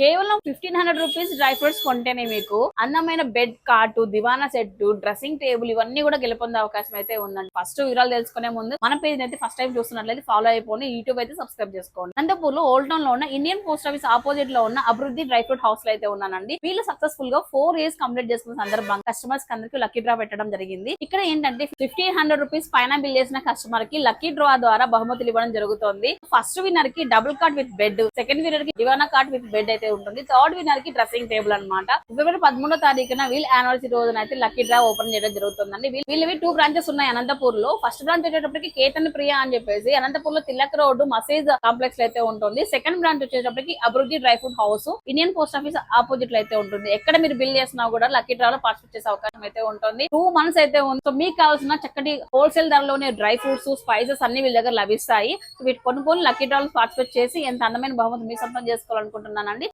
కేవలం fifteen hundred rupees dry fruits కొంటేనే మీకు అందమైన బెడ్ కాటు దివానా సెట్ డ్రెస్సింగ్ టేబుల్ ఇవన్నీ కూడా గెలుపొందే అవకాశం అయితే ఉందండి. ఫస్ట్ వివరాలు తెలుసుకునే ముందు మన పేజ్ అయితే ఫస్ట్ టైం చూస్తున్నట్లయితే ఫాలో అయిపోయి యూట్యూబ్ అయితే సబ్స్క్రైబ్ చేసుకోండి. అనంతపూర్లో ఓల్డ్ టౌన్లో ఉన్న ఇండియన్ పోస్ట్ ఆఫీస్ ఆపోజిట్లో ఉన్న అభివృద్ధి డ్రై ఫ్రూట్ హౌస్లో అయితే ఉన్నానండి. వీళ్ళు సక్సెస్ఫుల్గా ఫోర్ ఇయర్స్ కంప్లీట్ చేసుకున్న సందర్భంగా కస్టమర్స్కి అందరికి లక్కీ డ్రా పెట్టడం జరిగింది. ఇక్కడ ఏంటంటే ఫిఫ్టీన్ హండ్రెడ్ రూపీస్ పైన బిల్ చేసిన కస్టమర్కి లక్కీ డ్రా ద్వారా బహుమతులు ఇవ్వడం జరుగుతుంది. First విన్నర్కి double cot with bed second విన్నర్కి Diwana card with bed అయితే ఉంటుంది. థర్డ్ వినర్కి డ్రెస్సింగ్ టేబుల్ అనమాట ఫిబ్రవరి పదమూడో తారీఖున వీల్ యానివర్సరీ రోజున అయితే లక్కీ డ్రా ఓపెన్ చేయడం జరుగుతుందండి. వీళ్ళ- వీళ్ళవి టూ బ్రాంచెస్ ఉన్నాయి అనంతపూర్లో ఫస్ట్ బ్రాంచ్ వచ్చేటప్పటికి కేతన్ ప్రియ అని చెప్పేసి అనంతపూర్లో తిలక్ రోడ్డు మసేజ్ కాంప్లెక్స్లో అయితే ఉంటుంది. సెకండ్ బ్రాంచ్ వచ్చేటప్పటికి అభివృద్ధి dry fruit house Indian post office ఆపోజిట్లో అయితే ఉంటుంది. ఎక్కడ మీరు బిల్ చేసినా కూడా లక్కీ డ్రా లో పార్టిసిపేట్ చేసే అవకాశం అయితే ఉంటుంది. టూ మంత్స్ అయితే ఉంది. సో మీకు కావాల్సిన చక్కటి హోల్సేల్ ధరలోనే డ్రై ఫ్రూట్స్ స్పైసెస్ అన్ని వీళ్ళ దగ్గర లభిస్తాయి. సో వీటి కొనుక్కొని లక్కీ డ్రా లో పార్టిసిపేట్ చేసి ఎంత అందమైన బహుమతి మీ సొంతం చేసుకోవాలనుకుంటున్నానండి